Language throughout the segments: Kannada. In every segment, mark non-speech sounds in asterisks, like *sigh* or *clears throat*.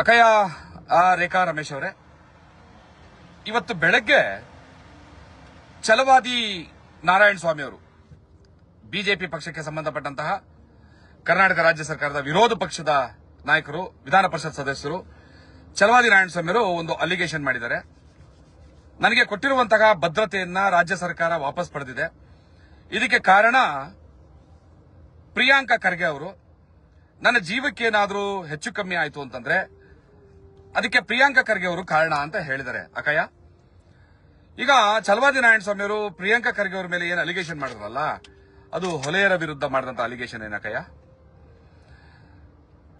ಅಕಯ ರೇಖಾ ರಮೇಶ್ ಅವರೇ. ಇವತ್ತು ಬೆಳಗ್ಗೆ ಛಲವಾದಿ ನಾರಾಯಣ ಸ್ವಾಮಿ ಅವರು, ಬಿಜೆಪಿ ಪಕ್ಷಕ್ಕೆ ಸಂಬಂಧಪಟ್ಟಂತಹ ಕರ್ನಾಟಕ ರಾಜ್ಯ ಸರ್ಕಾರದ ವಿರೋಧ ಪಕ್ಷದ ನಾಯಕರು, ವಿಧಾನ ಪರಿಷತ್ ಸದಸ್ಯರು, ಛಲವಾದಿ ನಾರಾಯಣ ಸ್ವಾಮಿ ಅವರು ಒಂದು ಅಲಿಗೇಷನ್ ಮಾಡಿದ್ದಾರೆ. ನನಗೆ ಕೊಟ್ಟಿರುವಂತಹ ಭದ್ರತೆಯನ್ನ ರಾಜ್ಯ ಸರ್ಕಾರ ವಾಪಸ್ ಪಡೆದಿದೆ. ಇದಕ್ಕೆ ಕಾರಣ ಪ್ರಿಯಾಂಕಾ ಖರ್ಗೆ ಅವರು, ನನ್ನ ಜೀವಕ್ಕೆ ಏನಾದರೂ ಹೆಚ್ಚು ಕಮ್ಮಿ ಆಯಿತು ಅಂತಂದ್ರೆ ಅದಕ್ಕೆ ಪ್ರಿಯಾಂಕಾ ಖರ್ಗೆ ಅವರು ಕಾರಣ ಅಂತ ಹೇಳಿದ್ದಾರೆ. ಅಕಯ್ಯ? ಈಗ ಚಲವಾದಿ ನಾರಾಯಣ ಸ್ವಾಮಿ ಅವರು ಪ್ರಿಯಾಂಕಾ ಖರ್ಗೆ ಅವರ ಮೇಲೆ ಏನು ಅಲಿಗೇಷನ್ ಮಾಡಿದ್ರಲ್ಲ, ಅದು ಹೊಲೆಯರ ವಿರುದ್ಧ ಮಾಡಿದಂತ ಅಲಿಗೇಷನ್ ಏನಕಯ್ಯ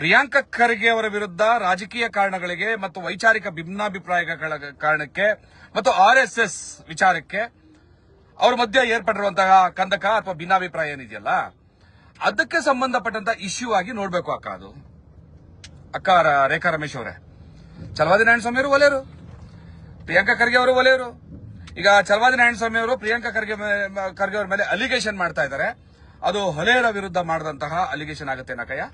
ಪ್ರಿಯಾಂಕಾ ಖರ್ಗೆ ಅವರ ವಿರುದ್ಧ ರಾಜಕೀಯ ಕಾರಣಗಳಿಗೆ ಮತ್ತು ವೈಚಾರಿಕ ಭಿನ್ನಾಭಿಪ್ರಾಯಗಳ ಕಾರಣಕ್ಕೆ ಮತ್ತು ಆರ್ ವಿಚಾರಕ್ಕೆ ಅವ್ರ ಮಧ್ಯೆ ಏರ್ಪಟ್ಟಿರುವಂತಹ ಕಂದಕ ಅಥವಾ ಭಿನ್ನಾಭಿಪ್ರಾಯ ಏನಿದೆಯಲ್ಲ, ಅದಕ್ಕೆ ಸಂಬಂಧಪಟ್ಟಂತ ಇಶ್ಯೂ ಆಗಿ ನೋಡ್ಬೇಕು ಅಕ್ಕ ಅದು. ಅಕ್ಕ ರೇಖಾ ರಮೇಶ್ ಅವರೇ. ಚಲವಾದಿ ನಾರಾಯಣ ಸ್ವಾಮಿ ಅವರು ಒಲೆಯರು. ಪ್ರಿಯಾಂಕಾ ಖರ್ಗೆ ಅವರು ಒಲೆಯರು. ಈಗ ಚಲವಾದಿ ನಾರಾಯಣ ಸ್ವಾಮಿ ಅವರು ಪ್ರಿಯಾಂಕಾ ಖರ್ಗೆ ಖರ್ಗೆ ಅವರ ಮೇಲೆ ಅಲಿಗೇಷನ್ ಮಾಡ್ತಾ ಇದ್ದಾರೆ. ಅದು ಹೊಲೆಯರ ವಿರುದ್ಧ ಮಾಡಿದಂತಹ ಅಲಿಗೇಷನ್ ಆಗುತ್ತೆ ನಕಯ್ಯ.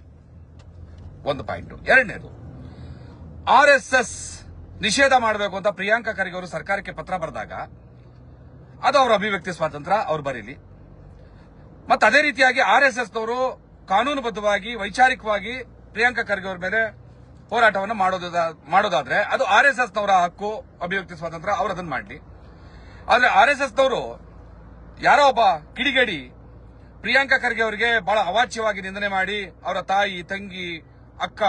ಒಂದು ಪಾಯಿಂಟ್ ಎರಡನೇದು, ಆರ್ ಎಸ್ ನಿಷೇಧ ಮಾಡಬೇಕು ಅಂತ ಪ್ರಿಯಾಂಕಾ ಖರ್ಗೆ ಅವರು ಸರ್ಕಾರಕ್ಕೆ ಪತ್ರ ಬರೆದಾಗ, ಅದು ಅವರ ಅಭಿವ್ಯಕ್ತಿ ಸ್ವಾತಂತ್ರ್ಯ, ಅವ್ರು ಬರೀಲಿ. ಮತ್ತೆ ಅದೇ ರೀತಿಯಾಗಿ ಆರ್ ಎಸ್ ಎಸ್ನವರು ಕಾನೂನುಬದ್ಧವಾಗಿ, ವೈಚಾರಿಕವಾಗಿ ಪ್ರಿಯಾಂಕಾ ಖರ್ಗೆ ಅವರ ಮೇಲೆ ಹೋರಾಟವನ್ನು ಮಾಡೋದ- ಮಾಡೋದಾದ್ರೆ ಅದು ಆರ್ ಎಸ್ ಎಸ್ ಹಕ್ಕು ಅಭಿವ್ಯಕ್ತಿ ಸ್ವಾತಂತ್ರ್ಯ, ಅವರು ಅದನ್ನ ಮಾಡಲಿ. ಆದ್ರೆ ಆರ್ ಎಸ್ ಎಸ್ ನವರು ಯಾರೋ ಒಬ್ಬ ಕಿಡಿಗೇಡಿ ಪ್ರಿಯಾಂಕಾ ಖರ್ಗೆ ಅವರಿಗೆ ಬಹಳ ಅವಾಚ್ಯವಾಗಿ ನಿಂದನೆ ಮಾಡಿ ಅವರ ತಾಯಿ, ತಂಗಿ, ಅಕ್ಕ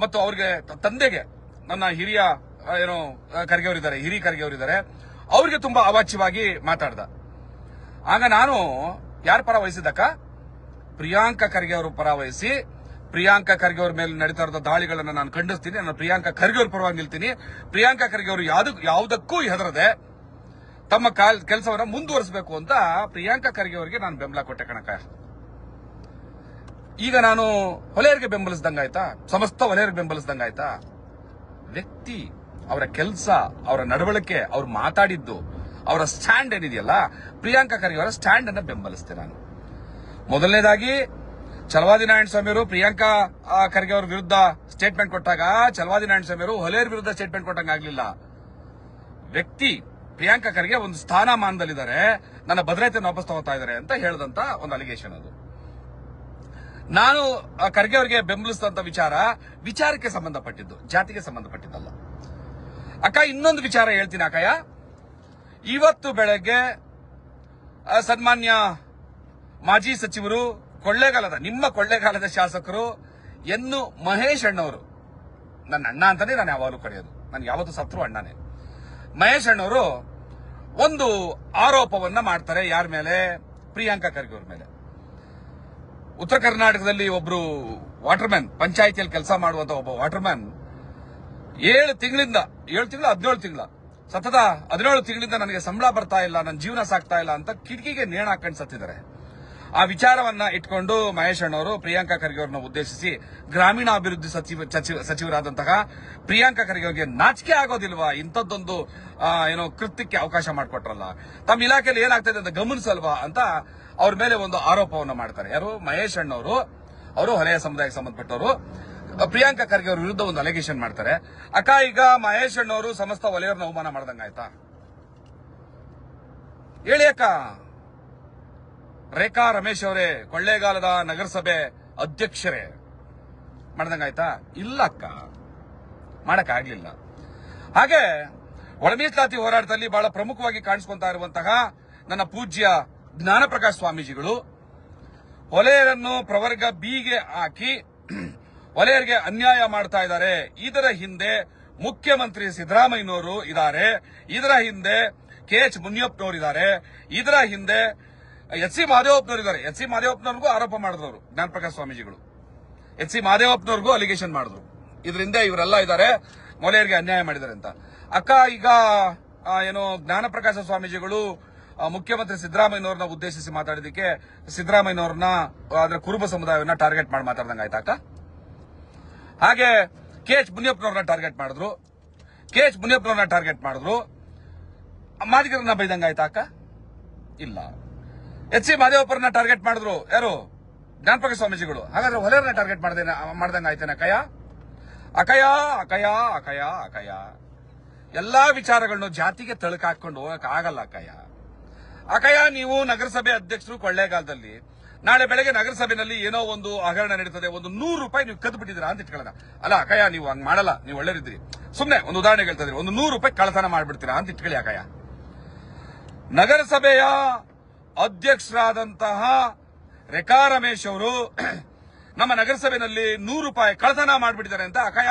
ಮತ್ತು ಅವ್ರಿಗೆ ತಂದೆಗೆ ನನ್ನ ಹಿರಿಯ ಏನು ಖರ್ಗೆ ಅವರಿದ್ದಾರೆ, ಹಿರಿ ಖರ್ಗೆ ಅವರಿದ್ದಾರೆ, ಅವ್ರಿಗೆ ತುಂಬಾ ಅವಾಚ್ಯವಾಗಿ ಮಾತಾಡ್ದ. ಆಗ ನಾನು ಯಾರ ಪರ ವಹಿಸಿದ್ದಕ್ಕ? ಪ್ರಿಯಾಂಕಾ ಖರ್ಗೆ ಅವರು ಪರ ವಹಿಸಿ ಪ್ರಿಯಾಂಕಾ ಖರ್ಗೆ ಅವರ ಮೇಲೆ ನಡೀತಾ ಇರೋ ದಾಳಿಗಳನ್ನು ನಾನು ಖಂಡಿಸ್ತೀನಿ. ನಾನು ಪ್ರಿಯಾಂಕಾ ಖರ್ಗೆ ಅವ್ರ ಪರವಾಗಿ ನಿಲ್ತೀನಿ. ಪ್ರಿಯಾಂಕಾ ಖರ್ಗೆ ಅವರು ಯಾವ್ದು, ಯಾವುದಕ್ಕೂ ಹೆದರದೆ ತಮ್ಮ ಕೆಲಸವನ್ನು ಮುಂದುವರಿಸಬೇಕು ಅಂತ ಪ್ರಿಯಾಂಕಾ ಖರ್ಗೆ ಅವರಿಗೆ ನಾನು ಬೆಂಬಲ ಕೊಟ್ಟೆ ಕಣಕ ಈಗ ನಾನು ಹೊಲೆಯರಿಗೆ ಬೆಂಬಲಿಸಿದಂಗಾಯ್ತಾ ಸಮಸ್ತ ಹೊಲೆಯರಿಗೆ ಬೆಂಬಲಿಸಿದಂಗಾಯ್ತಾ ವ್ಯಕ್ತಿ ಅವರ ಕೆಲಸ, ಅವರ ನಡವಳಿಕೆ, ಅವ್ರು ಮಾತಾಡಿದ್ದು, ಅವರ ಸ್ಟ್ಯಾಂಡ್ ಏನಿದೆಯಲ್ಲ, ಪ್ರಿಯಾಂಕಾ ಖರ್ಗೆ ಅವರ ಸ್ಟ್ಯಾಂಡ್ ಅನ್ನ ಬೆಂಬಲಿಸ್ತೇನೆ ನಾನು. ಮೊದಲನೇದಾಗಿ ಚಲವಾದಿ ನಾರಾಯಣ ಸ್ವಾಮಿ ಅವರು ಪ್ರಿಯಾಂಕಾ ಖರ್ಗೆ ಅವರ ವಿರುದ್ಧ ಸ್ಟೇಟ್ಮೆಂಟ್ ಕೊಟ್ಟಾಗ ಚಲವಾದಿ ನಾರಾಯಣ ಸ್ವಾಮಿ ಅವರು ಹೊಲೆಯರ ವಿರುದ್ಧ ಸ್ಟೇಟ್ಮೆಂಟ್ ಕೊಟ್ಟಂಗ ಆಗ್ಲಿಲ್ಲ. ವ್ಯಕ್ತಿ ಪ್ರಿಯಾಂಕಾ ಖರ್ಗೆ ಒಂದು ಸ್ಥಾನಮಾನದಲ್ಲಿದ್ದಾರೆ, ನನ್ನ ಭದ್ರತೆಯನ್ನು ವಾಪಸ್ ತಗೋತಾ ಇದ್ದಾರೆ ಅಂತ ಹೇಳಿದಂತ ಒಂದು ಅಲಿಗೇಷನ್ ಅದು. ನಾನು ಖರ್ಗೆ ಅವರಿಗೆ ಬೆಂಬಲಿಸಿದಂತ ವಿಚಾರ ವಿಚಾರಕ್ಕೆ ಸಂಬಂಧಪಟ್ಟಿದ್ದು, ಜಾತಿಗೆ ಸಂಬಂಧಪಟ್ಟಿದ್ದಲ್ಲ. ಅಕ್ಕ, ಇನ್ನೊಂದು ವಿಚಾರ ಹೇಳ್ತೀನಿ ಅಕ್ಕಯ್ಯ. ಇವತ್ತು ಬೆಳಗ್ಗೆ ಸನ್ಮಾನ್ಯ ಮಾಜಿ ಸಚಿವರು ಕೊಳ್ಳೇಗಾಲದ, ನಿಮ್ಮ ಕೊಳ್ಳೇಗಾಲದ ಶಾಸಕರು ಎನ್ನು ಮಹೇಶ್ ಅಣ್ಣವರು. ನನ್ನ ಅಣ್ಣ ಅಂತಾನೆ ನಾನು ಯಾವಾಗಲೂ ಕರೆಯೋದು. ನಾನು ಯಾವತ್ತು ಸತ್ರು ಅಣ್ಣನೇ. ಮಹೇಶ್ ಅಣ್ಣವರು ಒಂದು ಆರೋಪವನ್ನ ಮಾಡ್ತಾರೆ ಯಾರ ಮೇಲೆ? ಪ್ರಿಯಾಂಕಾ ಖರ್ಗೆ ಅವ್ರ ಮೇಲೆ. ಉತ್ತರ ಕರ್ನಾಟಕದಲ್ಲಿ ಒಬ್ರು ವಾಟರ್ಮ್ಯಾನ್, ಪಂಚಾಯಿತಿಯಲ್ಲಿ ಕೆಲಸ ಮಾಡುವಂತ ಒಬ್ಬ ವಾಟರ್ಮ್ಯಾನ್ ಏಳು ತಿಂಗಳಿಂದ, ಏಳು ತಿಂಗಳ, ಹದಿನೇಳು ತಿಂಗಳ, ಸತತ ಹದಿನೇಳು ತಿಂಗಳಿಂದ ನನಗೆ ಸಂಬಳ ಬರ್ತಾ ಇಲ್ಲ, ನನ್ನ ಜೀವನ ಸಾಕ್ತಾ ಇಲ್ಲ ಅಂತ ಕಿಟಕಿಗೆ ನೇಣ ಹಾಕೊಂಡು ಸತ್ತಿದ್ದಾರೆ. ಆ ವಿಚಾರವನ್ನ ಇಟ್ಕೊಂಡು ಮಹೇಶ್ ಅಣ್ಣವರು ಪ್ರಿಯಾಂಕಾ ಖರ್ಗೆ ಅವರನ್ನ ಉದ್ದೇಶಿಸಿ ಗ್ರಾಮೀಣಾಭಿವೃದ್ಧಿ ಸಚಿವ, ಸಚಿವ- ಸಚಿವರಾದಂತಹ ಪ್ರಿಯಾಂಕಾ ಖರ್ಗೆ ಅವರಿಗೆ ನಾಚಿಕೆ ಆಗೋದಿಲ್ವಾ? ಇಂಥದ್ದೊಂದು ಏನೋ ಕೃತ್ಯಕ್ಕೆ ಅವಕಾಶ ಮಾಡಿಕೊಟ್ರಲ್ಲ. ತಮ್ಮ ಇಲಾಖೆಯಲ್ಲಿ ಏನಾಗ್ತದೆ ಅಂತ ಗಮನಿಸಲ್ವಾ ಅಂತ ಅವ್ರ ಮೇಲೆ ಒಂದು ಆರೋಪವನ್ನು ಮಾಡ್ತಾರೆ. ಯಾರು? ಮಹೇಶ್ ಅಣ್ಣವರು. ಅವರು ಹೊಲೆಯ ಸಮುದಾಯಕ್ಕೆ ಸಂಬಂಧಪಟ್ಟವರು. ಪ್ರಿಯಾಂಕಾ ಖರ್ಗೆ ಅವ್ರ ವಿರುದ್ಧ ಒಂದು ಅಲಿಗೇಷನ್ ಮಾಡ್ತಾರೆ. ಅಕ್ಕ, ಈಗ ಮಹೇಶ್ ಅಣ್ಣವರು ಸಮಸ್ತ ವಲಯರನ್ನ ಅವಮಾನ ಮಾಡ್ದಂಗಾಯ್ತಾ? ಹೇಳಿ ಅಕ್ಕ. ರೇಖಾ ರಮೇಶ್ ಅವರೇ, ಕೊಳ್ಳೇಗಾಲದ ನಗರಸಭೆ ಅಧ್ಯಕ್ಷರೇ. ಮಾಡ್ದಂಗಾಯ್ತಾ? ಇಲ್ಲ ಅಕ್ಕ. ಮಾಡಕ್ ಆಗ್ಲಿಲ್ಲ ಹಾಗೆ, ಒಳಮೀಸಲಾತಿ ಹೋರಾಟದಲ್ಲಿ ಬಹಳ ಪ್ರಮುಖವಾಗಿ ಕಾಣಿಸ್ಕೊಂತಾ ಇರುವಂತಹ ನನ್ನ ಪೂಜ್ಯ ಜ್ಞಾನಪ್ರಕಾಶ್ ಸ್ವಾಮೀಜಿಗಳು, ಒಲೆಯರನ್ನು ಪ್ರವರ್ಗ ಬಿಗೆ ಹಾಕಿ, ಒಲೆಯರಿಗೆ ಅನ್ಯಾಯ ಮಾಡ್ತಾ ಇದ್ದಾರೆ. ಇದರ ಹಿಂದೆ ಮುಖ್ಯಮಂತ್ರಿ ಸಿದ್ದರಾಮಯ್ಯನವರು ಇದ್ದಾರೆ. ಇದರ ಹಿಂದೆ ಕೆ ಎಚ್ ಮುನಿಯಪ್ಪನವರು ಇದ್ದಾರೆ ಇದರ ಹಿಂದೆ ಎಚ್ ಸಿ ಮಹದೇವಪ್ಪನವರು ಇದ್ದಾರೆ ಎಚ್ ಸಿ ಮಹದೇವಪ್ಪನವ್ರಿಗೂ ಆರೋಪ ಮಾಡಿದ್ರು ಅವರು ಜ್ಞಾನಪ್ರಕಾಶ್ ಸ್ವಾಮೀಜಿಗಳು. ಎಚ್ ಸಿ ಮಹದೇವಪ್ಪನವ್ರಿಗೂ ಅಲಿಗೇಷನ್ ಮಾಡಿದ್ರು. ಇದರಿಂದ ಇವರೆಲ್ಲ ಇದ್ದಾರೆ ಮೊಲೆಯರಿಗೆ ಅನ್ಯಾಯ ಮಾಡಿದ್ದಾರೆ ಅಂತ. ಅಕ್ಕ, ಈಗ ಏನು ಏನು ಜ್ಞಾನಪ್ರಕಾಶ ಸ್ವಾಮೀಜಿಗಳು ಮುಖ್ಯಮಂತ್ರಿ ಸಿದ್ದರಾಮಯ್ಯನವ್ರನ್ನ ಉದ್ದೇಶಿಸಿ ಮಾತಾಡಿದಕ್ಕೆ ಸಿದ್ದರಾಮಯ್ಯನವ್ರನ್ನ ಅದರ ಕುರುಬ ಸಮುದಾಯವನ್ನ ಟಾರ್ಗೆಟ್ ಮಾಡಿ ಮಾತಾಡ್ದಂಗೆ ಆಯ್ತಾ ಅಕ್ಕ? ಹಾಗೆ ಕೆ ಎಚ್ ಮುನಿಯಪ್ಪನವ್ರನ್ನ ಟಾರ್ಗೆಟ್ ಮಾಡಿದ್ರು. ಕೆ ಎಚ್ ಮುನಿಯಪ್ಪನವ್ರನ್ನ ಟಾರ್ಗೆಟ್ ಮಾಡಿದ್ರು. ಮಾದಿಗರನ್ನ ಬೈದಂಗೆ ಆಯ್ತಾ ಅಕ್ಕ? ಇಲ್ಲ. ಎಚ್ ಸಿ ಮಾದೇವಪ್ಪರನ್ನ ಟಾರ್ಗೆಟ್ ಮಾಡಿದ್ರು. ಯಾರು? ಜ್ಞಾನಪ್ರಕಾಶ್ ಸ್ವಾಮೀಜಿಗಳು. ಹಾಗಾದ್ರೆ ಹೊಲೆಯರನ್ನ ಟಾರ್ಗೆಟ್ ಮಾಡ್ದೇನ, ಮಾಡ್ದಂಗ ಆಯ್ತೇನ ಅಕಯ ಅಕಯ ಅಕಯ ಅಕಯ ಅಕಯ ಎಲ್ಲಾ ವಿಚಾರಗಳನ್ನು ಜಾತಿಗೆ ತಳಕಾಕೊಂಡು ಹೋಗಕ್ ಆಗಲ್ಲ ಅಕಯ ಅಕಯ ನೀವು ನಗರಸಭೆ ಅಧ್ಯಕ್ಷರು ಕೊಳ್ಳೇಗಾಲದಲ್ಲಿ. ನಾಳೆ ಬೆಳಗ್ಗೆ ನಗರಸಭೆಯಲ್ಲಿ ಏನೋ ಒಂದು ಹಗರಣ ನಡೀತದೆ, ಒಂದು ನೂರು ರೂಪಾಯಿ ನೀವು ಕದ್ದು ಬಿಟ್ಟಿದ್ದೀರಾ ಅಂತ ಇಟ್ಕೊಳ್ಳೋಣ. ಅಲ್ಲ ಅಕಯ ನೀವು ಹಂಗ್ ಮಾಡಲ್ಲ, ನೀವು ಒಳ್ಳೆದಿದ್ರಿ ಸುಮ್ನೆ ಒಂದು ಉದಾಹರಣೆ ಹೇಳ್ತದ್ರಿ ಒಂದು ನೂರು ರೂಪಾಯಿ ಕಳತನ ಮಾಡ್ಬಿಡ್ತೀರಾ ಅಂತ ಇಟ್ಕೊಳ್ಳಿ ಅಕಯ ನಗರಸಭೆಯ ಅಧ್ಯಕ್ಷರಾದಂತಹ ರೇಖಾ ರಮೇಶ್ ಅವರು *clears throat* ನಮ್ಮ ನಗರಸಭೆಯಲ್ಲಿ ನೂರು ರೂಪಾಯಿ ಕಳತನ ಮಾಡಿಬಿಟ್ಟಿದ್ದಾರೆ ಅಂತ ಅಕಯ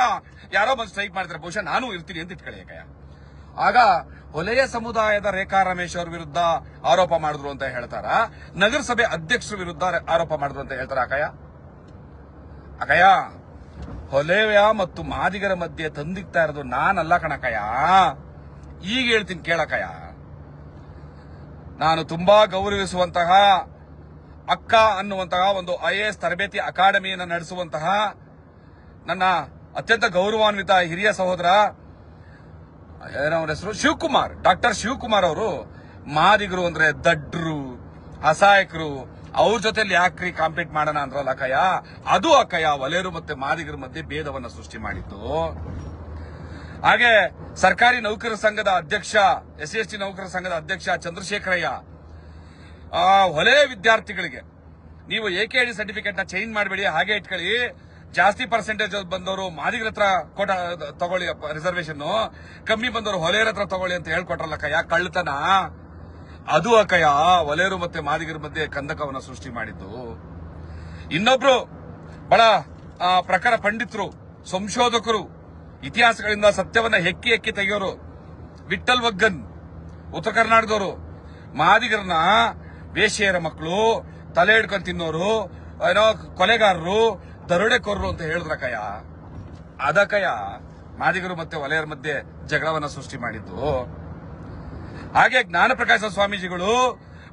ಯಾರೋ ಬಂದು ಸ್ಟ್ರೈಕ್ ಮಾಡ್ತಾರೆ. ಬಹುಶಃ ನಾನು ಇರ್ತೀನಿ ಅಂತ ಇಟ್ಕೊಳ್ಳಿ ಅಕಯ ಆಗ ಹೊಲೆಯ ಸಮುದಾಯದ ರೇಖಾ ರಮೇಶ್ ಅವ್ರ ವಿರುದ್ಧ ಆರೋಪ ಮಾಡಿದ್ರು ಅಂತ ಹೇಳ್ತಾರ? ನಗರಸಭೆ ಅಧ್ಯಕ್ಷರ ವಿರುದ್ಧ ಆರೋಪ ಮಾಡಿದ್ರು ಅಂತ ಹೇಳ್ತಾರ ಅಕಯ ಅಕಯ ಹೊಲೆಯ ಮತ್ತು ಮಾದಿಗರ ಮಧ್ಯೆ ತಂದಿಕ್ತಾ ಇರೋದು ನಾನಲ್ಲ ಕಣಕಯ ಈಗ ಹೇಳ್ತೀನಿ ಕೇಳಕಯ ನಾನು ತುಂಬಾ ಗೌರವಿಸುವಂತಹ ಅಕ್ಕ ಅನ್ನುವಂತಹ ಒಂದು ಐಎಎಸ್ ತರಬೇತಿ ಅಕಾಡೆಮಿಯನ್ನು ನಡೆಸುವಂತಹ ನನ್ನ ಅತ್ಯಂತ ಗೌರವಾನ್ವಿತ ಹಿರಿಯ ಸಹೋದರ ಅವರ ಹೆಸರು? ಶಿವಕುಮಾರ್, ಡಾಕ್ಟರ್ ಶಿವಕುಮಾರ್ ಅವರು ಮಾದಿಗರು ಅಂದ್ರೆ ದಡ್ರು, ಅಸಹಾಯಕರು, ಅವ್ರ ಜೊತೆಲಿ ಯಾಕ್ರಿ ಕಾಂಪೀಟ್ ಮಾಡೋಣ ಅಂದ್ರಲ್ಲ ಅಕ್ಕಯ್ಯ? ಅದು ಅಕ್ಕಯ್ಯ ವಲೇರು ಮತ್ತೆ ಮಾದಿಗರ ಮಧ್ಯೆ ಭೇದವನ್ನು ಸೃಷ್ಟಿ ಮಾಡಿತ್ತು ಹಾಗೆ ಸರ್ಕಾರಿ ನೌಕರರ ಸಂಘದ ಅಧ್ಯಕ್ಷ ಎಸ್ ಎಸ್ ಟಿ ನೌಕರರ ಸಂಘದ ಅಧ್ಯಕ್ಷ ಚಂದ್ರಶೇಖರಯ್ಯ ಹೊಲೆ ವಿದ್ಯಾರ್ಥಿಗಳಿಗೆ ನೀವು ಎಕೆಡಿ ಸರ್ಟಿಫಿಕೇಟ್ನ ಚೇಂಜ್ ಮಾಡಬೇಡಿ, ಹಾಗೆ ಇಟ್ಕೊಳ್ಳಿ. ಜಾಸ್ತಿ ಪರ್ಸೆಂಟೇಜ್ ಬಂದವರು ಮಾದಿಗರ ಹತ್ರ ಕೋಟ, ತಗೊಳ್ಳಿ ರಿಸರ್ವೇಶನ್ ಕಮ್ಮಿ ಬಂದವರು ಹೊಲೆಯರ ಹತ್ರ ತಗೊಳ್ಳಿ ಅಂತ ಹೇಳ್ಕೊಟ್ರಲ್ಲ ಕಯ್ಯ ಕಳ್ಳತನ. ಅದು ಅಕಯ ಒಲೆಯರು ಮತ್ತೆ ಮಾದಿಗರ ಮಧ್ಯೆ ಕಂದಕವನ್ನ ಸೃಷ್ಟಿ ಮಾಡಿದ್ದು. ಇನ್ನೊಬ್ರು ಬಹಳ ಪ್ರಖರ ಪಂಡಿತರು, ಸಂಶೋಧಕರು ಇತಿಹಾಸಗಳಿಂದ ಸತ್ಯವನ್ನ ಹೆಕ್ಕಿ ಹೆಕ್ಕಿ ತೆಗೆಯೋರು ವಿಠಲ್ ವಗ್ಗನ್ ಉತ್ತರ ಕರ್ನಾಟಕದವರು, ಮಾದಿಗರನ್ನ ವೇಶ್ಯೆಯರ ಮಕ್ಕಳು, ತಲೆ ಹಿಡ್ಕೊಂಡು ತಿನ್ನೋರು, ಏನೋ ಕೊಲೆಗಾರರು, ದರೋಡೆಕೋರರು ಅಂತ ಹೇಳಿದ್ರ ಕಯ? ಅದ ಕಯ ಮಾದಿಗರು ಮತ್ತೆ ವಲಯರ ಮಧ್ಯೆ ಜಗಳವನ್ನ ಸೃಷ್ಟಿ ಮಾಡಿದ್ದು. ಹಾಗೆ ಜ್ಞಾನಪ್ರಕಾಶ ಸ್ವಾಮೀಜಿಗಳು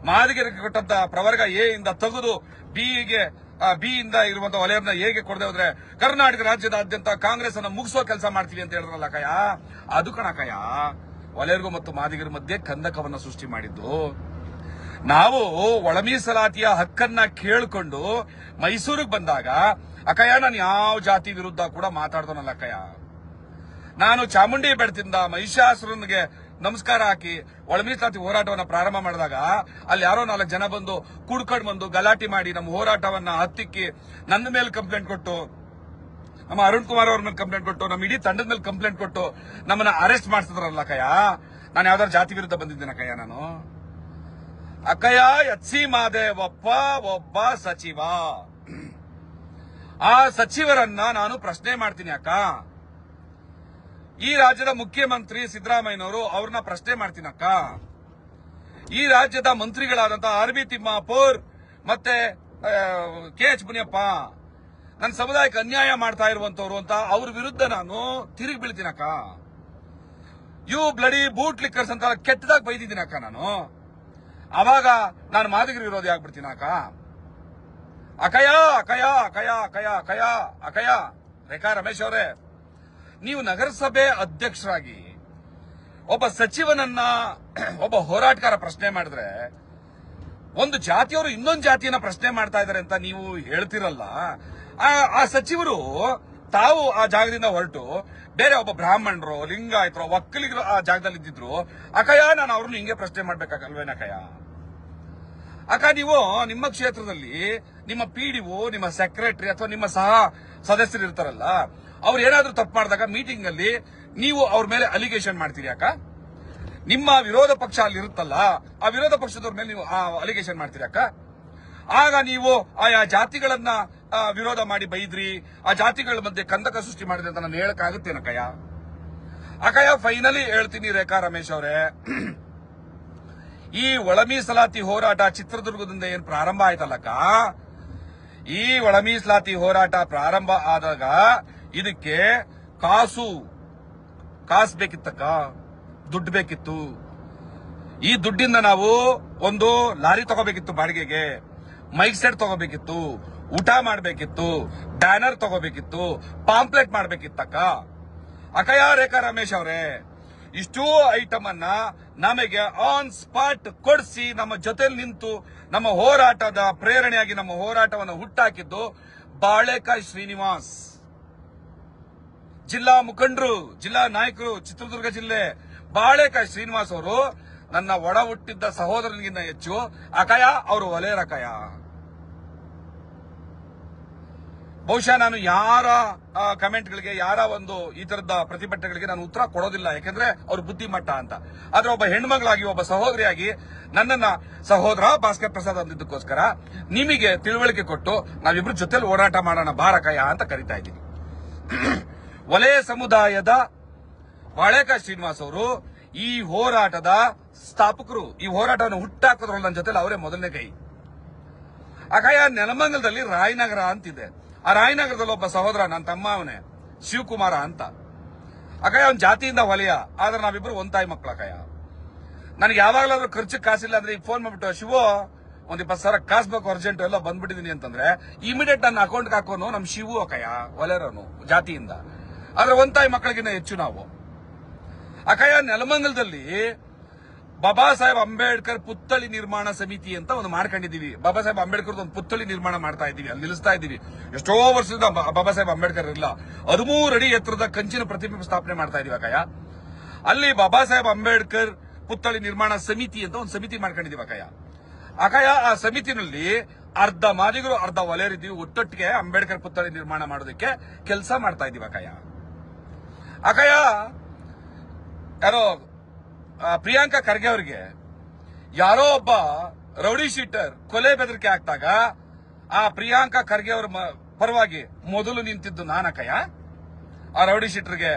ಮಾದಿಗರಿಗೆ ಕೊಟ್ಟಂತ ಪ್ರವರ್ಗ ಎ ಇಂದ ತೆಗೆದು ಬಿಗೆ ಬಿ ಇಂದ ಇರುವಂತಹ ವಲಯವನ್ನ ಹೇಗೆ ಕೊಡದೆ ಹೋದ್ರೆ ಕರ್ನಾಟಕ ರಾಜ್ಯದಾದ್ಯಂತ ಕಾಂಗ್ರೆಸ್ ಅನ್ನ ಮುಗಿಸೋ ಕೆಲಸ ಮಾಡ್ತೀವಿ ಅಂತ ಹೇಳಿದ್ರಲ್ಲ ಕಯ ಅದು ಕಣಕಯ ವಲಯರಿಗೂ ಮತ್ತು ಮಾದಿಗರ ಮಧ್ಯೆ ಕಂದಕವನ್ನ ಸೃಷ್ಟಿ ಮಾಡಿದ್ದು. ನಾವು ಒಳ ಮೀಸಲಾತಿಯ ಹಕ್ಕನ್ನ ಕೇಳಿಕೊಂಡು ಮೈಸೂರಿಗೆ ಬಂದಾಗ ಅಕಯ ನಾನು ಯಾವ ಜಾತಿ ವಿರುದ್ಧ ಕೂಡ ಮಾತಾಡ್ದೋನಲ್ಲ ಅಕ್ಕಯ್ಯ. ನಾನು ಚಾಮುಂಡಿ ಬೆಟ್ಟದಿಂದ ಮಹಿಷಾಸುರನಿಗೆ ನಮಸ್ಕಾರ ಹಾಕಿ ಒಳ ಮೀಸಲಾತಿ ಹೋರಾಟವನ್ನು ಪ್ರಾರಂಭ ಮಾಡಿದಾಗ ಅಲ್ಲಿ ಯಾರೋ ನಾಲ್ಕು ಜನ ಬಂದು ಕುಡ್ಕೊಂಡು ಬಂದು ಗಲಾಟೆ ಮಾಡಿ ನಮ್ಮ ಹೋರಾಟವನ್ನ ಹತ್ತಿಕ್ಕಿ ನನ್ನ ಮೇಲೆ ಕಂಪ್ಲೇಂಟ್ ಕೊಟ್ಟು, ನಮ್ಮ ಅರುಣ್ ಕುಮಾರ್ ಅವ್ರ ಮೇಲೆ ಕಂಪ್ಲೇಂಟ್ ಕೊಟ್ಟು, ನಮ್ಮ ಇಡೀ ತಂಡದ ಮೇಲೆ ಕಂಪ್ಲೇಂಟ್ ಕೊಟ್ಟು ನಮ್ಮನ್ನ ಅರೆಸ್ಟ್ ಮಾಡಿಸಿದ್ರಲ್ಲ ಕಯ್ಯ ನಾನು ಯಾವ್ದಾದ್ರು ಜಾತಿ ವಿರುದ್ಧ ಬಂದಿದ್ದೇನೆ ಕಯ್ಯ ನಾನು? ಅಕ್ಕಯ್ಯ, ಎಚ್ ಸಿ ಮಾದೇವಪ್ಪ, ಒಬ್ಬ ಸಚಿವ. ಆ ಸಚಿವರನ್ನ ನಾನು ಪ್ರಶ್ನೆ ಮಾಡ್ತೀನಿ ಅಕ್ಕ. ಈ ರಾಜ್ಯದ ಮುಖ್ಯಮಂತ್ರಿ ಸಿದ್ದರಾಮಯ್ಯನವರು ಅವ್ರನ್ನ ಪ್ರಶ್ನೆ ಮಾಡ್ತೀನಕ್ಕ. ಈ ರಾಜ್ಯದ ಮಂತ್ರಿಗಳಾದಂತಹ ಆರ್ ಬಿ ತಿಮ್ಮಾಪುರ್ ಮತ್ತೆ ಕೆ ಎಚ್ ಮುನಿಯಪ್ಪ ನನ್ನ ಸಮುದಾಯಕ್ಕೆ ಅನ್ಯಾಯ ಮಾಡ್ತಾ ಇರುವಂತವ್ರು ಅಂತ ಅವ್ರ ವಿರುದ್ಧ ನಾನು ತಿರುಗಿ ಬೀಳ್ತೀನಕ್ಕ. ಯು ಬ್ಲಡಿ ಬೂಟ್ ಲಿಕ್ಕರ್ಸ್ ಅಂತ ಕೆಟ್ಟದಾಗ ಬೈದಿದ್ದೀನಕ್ಕ ನಾನು. ಅವಾಗ ನಾನು ಮಾದಿಗರ ವಿರೋಧಿ ಆಗ್ಬಿಡ್ತೀನಿ ಅಕ್ಕ ಅಕಯ ಅಕಯ ಅಕಯ ಅಕಯ ಅಕಯ ಅಕಯ ರೇಖಾ ರಮೇಶ್ ಅವರೇ. ನೀವು ನಗರಸಭೆ ಅಧ್ಯಕ್ಷರಾಗಿ ಒಬ್ಬ ಸಚಿವನನ್ನ *clears throat* ಒಬ್ಬ ಹೋರಾಟಗಾರ ಪ್ರಶ್ನೆ ಮಾಡಿದ್ರೆ, ಒಂದು ಜಾತಿಯವರು ಇನ್ನೊಂದು ಜಾತಿಯನ್ನ ಪ್ರಶ್ನೆ ಮಾಡ್ತಾ ಇದ್ದಾರೆ ಅಂತ ನೀವು ಹೇಳ್ತಿರಲ್ಲ, ಆ- ಸಚಿವರು ತಾವು ಆ ಜಾಗದಿಂದ ಹೊರಟು ಬೇರೆ ಒಬ್ಬ ಬ್ರಾಹ್ಮಣರು, ಲಿಂಗಾಯತರು ಒಕ್ಕಲಿಗರು ಆ ಜಾಗದಲ್ಲಿ ಇದ್ದಿದ್ರು ಅಕಯ ನಾನು ಅವ್ರನ್ನ ಹಿಂಗೆ ಪ್ರಶ್ನೆ ಮಾಡ್ಬೇಕಾಗಲ್ವೇನಕಯ್ಯ ಅಕ್ಕ, ನೀವು ನಿಮ್ಮ ಕ್ಷೇತ್ರದಲ್ಲಿ ನಿಮ್ಮ ಪಿಡಿಒ ನಿಮ್ಮ ಸೆಕ್ರೆಟರಿ ಅಥವಾ ನಿಮ್ಮ ಸಹ ಸದಸ್ಯರು ಇರ್ತಾರಲ್ಲ ಅವ್ರು ಏನಾದ್ರೂ ತಪ್ಪು ಮಾಡಿದಾಗ ಮೀಟಿಂಗ್ ಅಲ್ಲಿ ನೀವು ಅವ್ರ ಮೇಲೆ ಅಲಿಗೇಷನ್ ಮಾಡ್ತೀರಿ ಅಕ್ಕ ನಿಮ್ಮ ವಿರೋಧ ಪಕ್ಷ ಅಲ್ಲಿ ಇರುತ್ತಲ್ಲ, ಆ ವಿರೋಧ ಪಕ್ಷದವ್ರ ಮೇಲೆ ನೀವು ಅಲಿಗೇಷನ್ ಮಾಡ್ತೀರಿ ಅಕ್ಕ ಆಗ ನೀವು ಆಯಾ ಜಾತಿಗಳನ್ನ ವಿರೋಧ ಮಾಡಿ ಬೈದ್ರಿ, ಆ ಜಾತಿಗಳ ಮಧ್ಯೆ ಕಂದಕ ಸೃಷ್ಟಿ ಮಾಡಿದೆ ಅಂತ ನಾನು ಹೇಳಕ್ಕಾಗುತ್ತೇನಕ್ಕಯ್ಯ ಅಕ್ಕಯ್ಯ? ಫೈನಲಿ ಹೇಳ್ತೀನಿ ರೇಖಾ ರಮೇಶ್ ಅವರೇ. ಈ ಒಳಮೀಸಲಾತಿ ಹೋರಾಟ ಚಿತ್ರದುರ್ಗದಿಂದ ಏನ್ ಪ್ರಾರಂಭ ಆಯ್ತಲ್ಲಕ್ಕ? ಈ ಒಳಮೀಸಲಾತಿ ಹೋರಾಟ ಪ್ರಾರಂಭ ಆದಾಗ ಇದಕ್ಕೆ ಕಾಸು ಕಾಸು ಬೇಕಿತ್ತಕ್ಕ? ದುಡ್ಡು ಬೇಕಿತ್ತು. ಈ ದುಡ್ಡಿಂದ ನಾವು ಒಂದು ಲಾರಿ ತಗೋಬೇಕಿತ್ತು ಬಾಡಿಗೆಗೆ, ಮೈಕ್ ಸೆಟ್ ತಗೋಬೇಕಿತ್ತು, ಊಟ ಮಾಡಬೇಕಿತ್ತು, ಬ್ಯಾನರ್ ತಗೋಬೇಕಿತ್ತು, ಪಾಂಪ್ಲೆಟ್ ಮಾಡಬೇಕಿತ್ತಕ್ಕ. ಅಕಯ ರೇಖಾ ರಮೇಶ್ ಅವರೇ? ಇಷ್ಟೂ ಐಟಮ್ ಅನ್ನ ನಮಗೆ ಆನ್ ಸ್ಪಾಟ್ ಕೊಡಿಸಿ ನಮ್ಮ ಜೊತೆಲಿ ನಿಂತು ನಮ್ಮ ಹೋರಾಟದ ಪ್ರೇರಣೆಯಾಗಿ ನಮ್ಮ ಹೋರಾಟವನ್ನು ಹುಟ್ಟಾಕಿದ್ದು ಬಾಳೆಕಾಯಿ ಶ್ರೀನಿವಾಸ್. ಜಿಲ್ಲಾ ಮುಖಂಡರು, ಜಿಲ್ಲಾ ನಾಯಕರು, ಚಿತ್ರದುರ್ಗ ಜಿಲ್ಲೆ ಬಾಳೆಕಾಯಿ ಶ್ರೀನಿವಾಸ್ ಅವರು ನನ್ನ ಒಡ ಹುಟ್ಟಿದ್ದ ಸಹೋದರನಿಗಿಂತ ಹೆಚ್ಚು ಅಕಯ, ಅವರು ಒಲೆಯರ ಅಕಯ. ಬಹುಶಃ ನಾನು ಯಾರ ಕಮೆಂಟ್ಗಳಿಗೆ, ಯಾರ ಒಂದು ಈ ತರದ ಪ್ರತಿಭಟನೆಗಳಿಗೆ ನಾನು ಉತ್ತರ ಕೊಡೋದಿಲ್ಲ, ಯಾಕಂದ್ರೆ ಅವ್ರ ಬುದ್ಧಿಮಟ್ಟ ಅಂತ. ಆದ್ರೆ ಒಬ್ಬ ಹೆಣ್ಮಗಳಾಗಿ ಒಬ್ಬ ಸಹೋದರಿಯಾಗಿ ನನ್ನನ್ನ ಸಹೋದರ ಭಾಸ್ಕರ್ ಪ್ರಸಾದ್ ಅಂದಿದ್ದಕ್ಕೋಸ್ಕರ ನಿಮಗೆ ತಿಳುವಳಿಕೆ ಕೊಟ್ಟು ನಾವಿಬ್ರು ಜೊತೆಲಿ ಓಡಾಟ ಮಾಡೋಣ, ಬಾರಕಯ ಅಂತ ಕರಿತಾ ಇದ್ದೀನಿ. ವಲಯ ಸಮುದಾಯದ ಬಾಳೆಕ ಶ್ರೀನಿವಾಸ್ ಅವರು ಈ ಹೋರಾಟದ ಸ್ಥಾಪಕರು. ಈ ಹೋರಾಟವನ್ನು ಹುಟ್ಟಾಕೋದ್ರಲ್ಲಿ ನನ್ನ ಜೊತೆ ಅವರೇ ಮೊದಲನೇ ಕೈ. ಅಕಾಯ ನೆಲಮಂಗಲದಲ್ಲಿ ರಾಯನಗರ ಅಂತಿದೆ. ಆ ರಾಯನಗರದಲ್ಲಿ ಒಬ್ಬ ಸಹೋದರ ನನ್ನ ತಮ್ಮ ಅವನೇ, ಶಿವಕುಮಾರ ಅಂತ. ಅಕಾಯ ಅವ್ನ ಜಾತಿಯಿಂದ ವಲಯ ಆದ್ರೆ ನಾವಿಬ್ರು ಒಂದ್ ತಾಯಿ ಮಕ್ಕಳು ಅಕಾಯ ನನಗೆ ಯಾವಾಗಲಾದ್ರೂ ಖರ್ಚು ಕಾಸಿಲ್ಲ ಅಂದ್ರೆ ಈಗ ಫೋನ್ ಮಾಡ್ಬಿಟ್ಟು, ಶಿವ, ಒಂದ್ ಇಪ್ಪತ್ತು ಸಾವಿರ ಕಾಸು ಬೇಕು ಅರ್ಜೆಂಟ್ ಎಲ್ಲ ಬಂದ್ಬಿಟ್ಟಿದೀನಿ ಅಂತಂದ್ರೆ ಇಮಿಡಿಯೇಟ್ ನನ್ನ ಅಕೌಂಟ್ ಹಾಕೋನು ನಮ್ ಶಿವು ಅಕಯ ವಲಯರನು ಜಾತಿಯಿಂದ. ಆದ್ರೆ ಒಂದ್ ತಾಯಿ ಮಕ್ಕಳಿಗಿನ್ನ ಹೆಚ್ಚು ನಾವು. ಅಕಯ ನೆಲಮಂಗಲದಲ್ಲಿ ಬಾಬಾ ಸಾಹೇಬ್ ಅಂಬೇಡ್ಕರ್ ಪುತ್ಥಳಿ ನಿರ್ಮಾಣ ಸಮಿತಿ ಅಂತ ಒಂದು ಮಾಡ್ಕೊಂಡಿದ್ದೀವಿ. ಬಾಬಾ ಸಾಹೇಬ್ ಅಂಬೇಡ್ಕರ್ ಒಂದು ಪುತ್ಥಳಿ ನಿರ್ಮಾಣ ಮಾಡ್ತಾ ಇದ್ದೀವಿ, ಅಲ್ಲಿ ನಿಲ್ಲಿಸ್ತಾ ಇದ್ದೀವಿ. ಎಷ್ಟೋ ವರ್ಷದಿಂದ ಬಾಬಾ ಸಾಹೇಬ್ ಅಂಬೇಡ್ಕರ್ ಇಲ್ಲ. ಹದಿಮೂರು ಅಡಿ ಎತ್ತರದ ಕಂಚಿನ ಪ್ರತಿಮೆ ಸ್ಥಾಪನೆ ಮಾಡ್ತಾ ಇದೀವಿ ಅಕಯ ಅಲ್ಲಿ ಬಾಬಾ ಸಾಹೇಬ್ ಅಂಬೇಡ್ಕರ್ ಪುತ್ಥಳಿ ನಿರ್ಮಾಣ ಸಮಿತಿ ಅಂತ ಒಂದು ಸಮಿತಿ ಮಾಡ್ಕೊಂಡಿದೀವಿ ಅಕಯ ಅಕಯ ಆ ಸಮಿತಿನಲ್ಲಿ ಅರ್ಧ ಮಾದಿಗರು, ಅರ್ಧ ಒಲೆಯರಿದ್ದೀವಿ. ಒಟ್ಟೊಟ್ಟಿಗೆ ಅಂಬೇಡ್ಕರ್ ಪುತ್ಥಳಿ ನಿರ್ಮಾಣ ಮಾಡೋದಕ್ಕೆ ಕೆಲಸ ಮಾಡ್ತಾ ಇದೀವಿ ಅಕಯ ಅಕಯ ಯಾರೋ ಪ್ರಿಯಾಂಕಾ ಖರ್ಗೆ ಅವರಿಗೆ ಯಾರೋ ಒಬ್ಬ ರೌಡಿ ಶೀಟರ್ ಕೊಲೆ ಬೆದರಿಕೆ ಹಾಕ್ದಾಗ ಆ ಪ್ರಿಯಾಂಕಾ ಖರ್ಗೆ ಅವ್ರ ಪರವಾಗಿ ಮೊದಲು ನಿಂತಿದ್ದು ನಾನಕಯ್ಯ ಆ ರೌಡಿ ಶೀಟರ್ಗೆ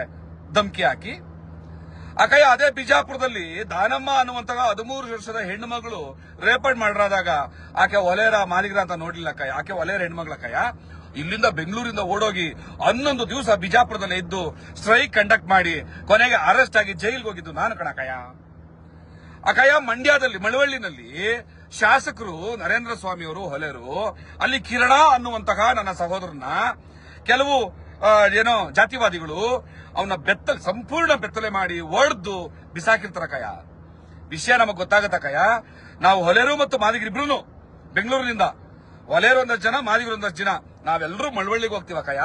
ಧಮಕಿ ಹಾಕಿ. ಅಕಯ್ಯ, ಅದೇ ಬಿಜಾಪುರದಲ್ಲಿ ದಾನಮ್ಮ ಅನ್ನುವಂತ ಹದಿಮೂರು ವರ್ಷದ ಹೆಣ್ಣು ಮಗಳು ರೇಪಡ್ ಮಾಡ್ರಾದಾಗ ಆಕೆ ಒಲೆರ ಮಾಲಿಗ್ರ ಅಂತ ನೋಡ್ಲಿಲ್ಲ ಅಕ್ಕಯ್ಯ ಆಕೆ ಒಲೆಯರ ಹೆಣ್ಮಗಳ ಅಕ್ಕಯ್ಯ ಇಲ್ಲಿಂದ ಬೆಂಗಳೂರಿಂದ ಓಡೋಗಿ ಹನ್ನೊಂದು ದಿವಸ ಬಿಜಾಪುರದಲ್ಲಿ ಇದ್ದು ಸ್ಟ್ರೈಕ್ ಕಂಡಕ್ಟ್ ಮಾಡಿ ಕೊನೆಗೆ ಅರೆಸ್ಟ್ ಆಗಿ ಜೈಲ್ಗೆ ಹೋಗಿದ್ದು ನಾನು ಕಣಕಯ್ಯ ಅಕಯ ಮಂಡ್ಯದಲ್ಲಿ, ಮಳವಳ್ಳಿನಲ್ಲಿ ಶಾಸಕರು ನರೇಂದ್ರ ಸ್ವಾಮಿ ಅವರು ಹೊಲೆರು, ಅಲ್ಲಿ ಕಿರಣ ಅನ್ನುವಂತಹ ನನ್ನ ಸಹೋದರನ ಕೆಲವು ಏನೋ ಜಾತಿವಾದಿಗಳು ಅವನ ಬೆತ್ತ ಸಂಪೂರ್ಣ ಬೆತ್ತಲೆ ಮಾಡಿ ಒಡ್ದು ಬಿಸಾಕಿರ್ತಾರ ಕಯ ವಿಷಯ ನಮಗೆ ಗೊತ್ತಾಗತ್ತ ಕಯ ನಾವು ಹೊಲೆರು ಮತ್ತು ಮಾದಿಗರು ಇಬ್ರು ಬೆಂಗಳೂರಿನಿಂದ. ಹೊಲೆಯರು ಒಂದಷ್ಟು ಜನ, ಮಾದಿಗರು ಒಂದಷ್ಟು ಜನ. ನಾವೆಲ್ಲರೂ ಮಳವಳ್ಳಿಗೆ ಹೋಗ್ತೀವಕಯ್ಯ